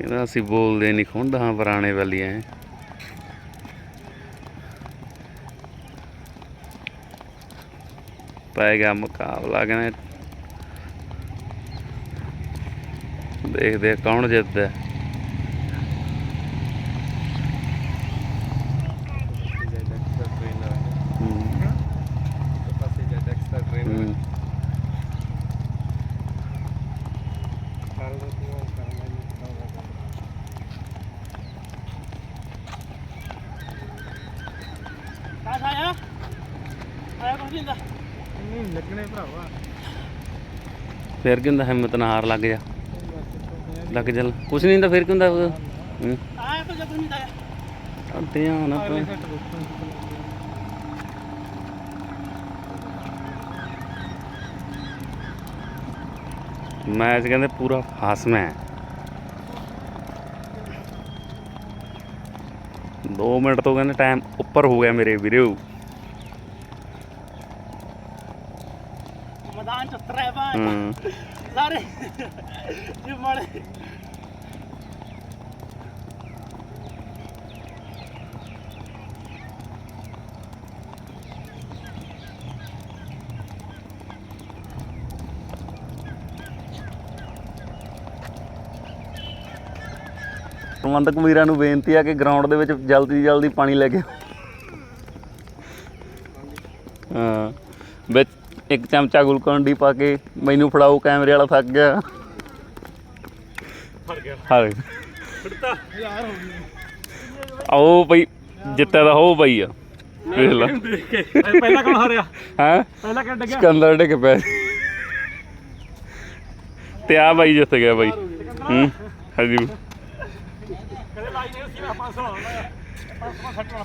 ਕਹਿੰਦਾ ਅਸੀਂ ਬੋਲਦੇ ਨਹੀਂ, ਖੁੰਡ ਹਾਂ ਪੁਰਾਣੇ ਵਾਲੀਆਂ ਪੈ ਗਿਆ ਮੁਕਾਬਲਾ ਕਹਿੰਦੇ ਦੇਖਦੇ ਆ ਕੌਣ ਜਿੱਤਦਾ ਹੈ। ਹੂੰ ਹੂੰ ਕਾਸ ਆਇਆ ਨਹੀਂ ਲੱਗਣੇ ਭਰਾਵਾ। ਫਿਰ ਕੀ ਹੁੰਦਾ ਹਿੰਮਤ ਨਾਲ ਹਾਰ ਲੱਗ ਜਾ। ਲੱਗ ਚੱਲ ਕੁਛ ਨਹੀਂ ਹੁੰਦਾ ਫਿਰ ਕੀ ਹੁੰਦਾ? ਹੂੰ। ਆਇਆ ਕੁਝ ਨਹੀਂ ਦਾ ਆ ਧਿਆਨ ਆਪਣਾ ਸੈੱਟ ਦੇਖੋ ਮੈਚ ਕਹਿੰਦੇ ਪੂਰਾ ਫਾਸਮਾ ਹੈ 2 ਮਿੰਟ ਤੋਂ ਕਹਿੰਦੇ ਟਾਈਮ ਉੱਪਰ ਹੋ ਗਿਆ ਮੇਰੇ ਵੀਰੋ। ਮੈਦਾਨ ਚ ਉਤਰਿਆ ਹੂੰ। ਸਾਰੇ ਜੀ ਮੜੇ। ਪ੍ਰਬੰਧਕ ਵੀਰਾਂ ਨੂੰ ਬੇਨਤੀ ਆ ਕਿ ਗਰਾਊਂਡ ਦੇ ਵਿੱਚ ਜਲਦੀ ਜਲਦੀ ਪਾਣੀ ਲੈ ਕੇ ਆਓ। ਹਾਂ। ਵਿੱਚ ਇੱਕ ਚਮਚਾ ਗਲੂਕੋਨ ਪਾ ਕੇ ਮੈਨੂੰ ਫੜਾਓ, ਕੈਮਰੇ ਵਾਲਾ ਥੱਕ ਗਿਆ। ਫੜ ਗਿਆ ਹਾਂ ਫੜਤਾ ਯਾਰ ਹੋ ਗਈ ਆਓ ਬਈ, ਜਿੱਤਿਆ ਦਾ ਹੋ ਬਈ ਆ। ਵੇਖ ਲਾ। ਪਹਿਲਾਂ ਕੌਣ ਹਾਰਿਆ ਹੈ? ਪਹਿਲਾਂ ਕਿੱਡ ਗਿਆ ਸਿਕੰਦਰ ਡਿੱਗ ਪਿਆ। ਤੇ ਆ ਬਾਈ ਜਿੱਤ ਗਿਆ ਬਾਈ। ਹੂੰ, ਹਾਂਜੀ ਕਦੇ ਲਾਈ ਨਹੀਂ ਸੀ ਮੈਂ 500 ਲਾਉਣਾ 500 ਸੱਟ ਵਾਲਾ